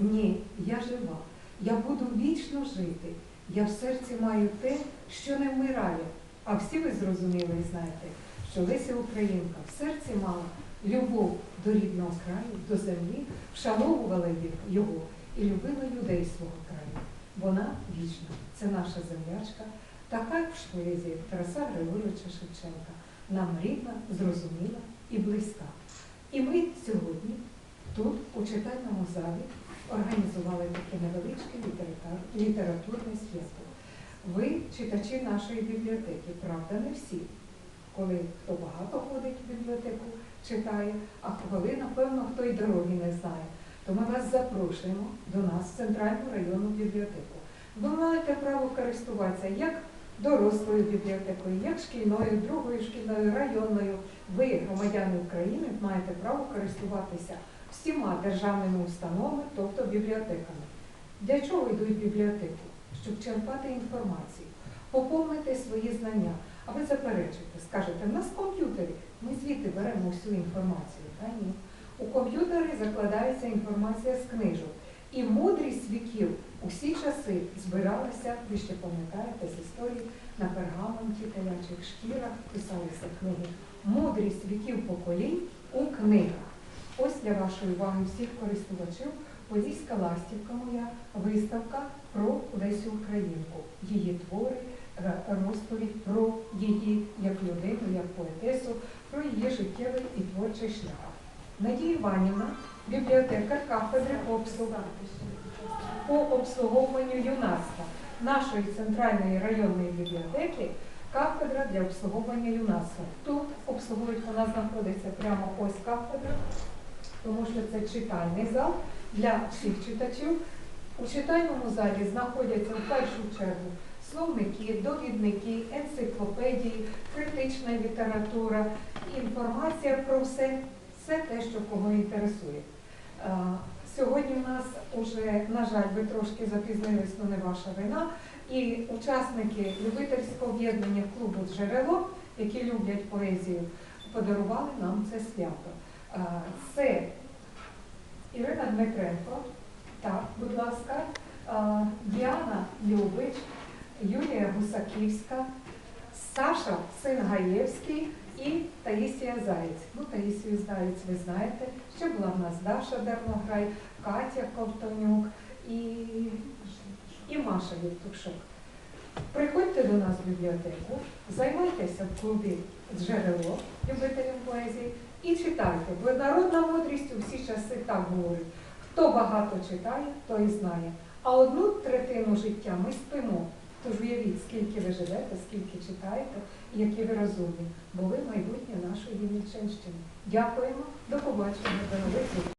Ні, я жива. Я буду вічно жити. Я в серці маю те, що не вмирає. А всі ви зрозуміли і знаєте, що Леся Українка в серці мала любов до рідного краю, до землі, вшановувала його і любила людей свого краю. Вона вічна, це наша землячка, така ж поезія Тараса Григоровича Шевченка, нам рідна, зрозуміла і близька. І ми сьогодні тут, у читальному залі, організували таке невеличке літератур- літературне. Ви читачі нашої бібліотеки, правда, не всі. Коли хто багато ходить в бібліотеку, читає, а коли, напевно, хто й дороги не знає, то ми вас запрошуємо до нас в Центральну районну бібліотеку. Ви маєте право користуватися як дорослою бібліотекою, як шкільною, другою шкільною, районною. Ви, громадяни України, маєте право користуватися всіма державними установами, тобто бібліотеками. Для чого йдуть в бібліотеку? Щоб черпати інформацію, поповнити свої знання. А ви заперечите, скажете, в нас комп'ютери, ми звідти беремо всю інформацію. Та ні. У комп'ютері закладається інформація з книжок. І мудрість віків усі часи збиралася, ви ще пам'ятаєте з історії, на пергаменті телячих шкірах писалися книги. Мудрість віків поколінь у книгах. Ось для вашої уваги всіх користувачів Поліська ластівка моя виставка про Лесю Українку, її твори, е, розповідь про її як людину, як поетесу, про її життєвий і творчий шлях. Надія Іванівна, бібліотекар кафедри по обслуговуванню юнацтва нашої центральної районної бібліотеки кафедра для обслуговування юнацтва. Тут обслуговують, вона знаходиться прямо ось кафедра, тому що це читальний зал для всіх читачів. У читальному залі знаходяться в першу чергу словники, довідники, енциклопедії, критична література, інформація про все, все те, що кого інтересує. Сьогодні в нас уже, на жаль, ви трошки запізнились, але не ваша вина. І учасники любительського об'єднання клубу Джерело, які люблять поезію, подарували нам це свято. Е, Це Ірина Дмитренко, так, будь ласка, е, Діана Любич, Юлія Гусаківська, Саша Сингаєвський і Таїсія Заєць. Ну, Таїсію Заєць ви знаєте. Ще була в нас Даша Дернограй, Катя Ковтонюк і, і Маша Євтушок. Приходьте до нас в бібліотеку, займайтеся в клубі джерело любителям поезії і читайте, бо народна мудрість у всі часи так говорить. Хто багато читає, той знає. А одну третину життя ми спимо. Тож уявіть, скільки ви живете, скільки читаєте, і які ви розумні, бо ви майбутнє нашої Вінниччинщини. Дякуємо, до побачення, до нових зустрічей.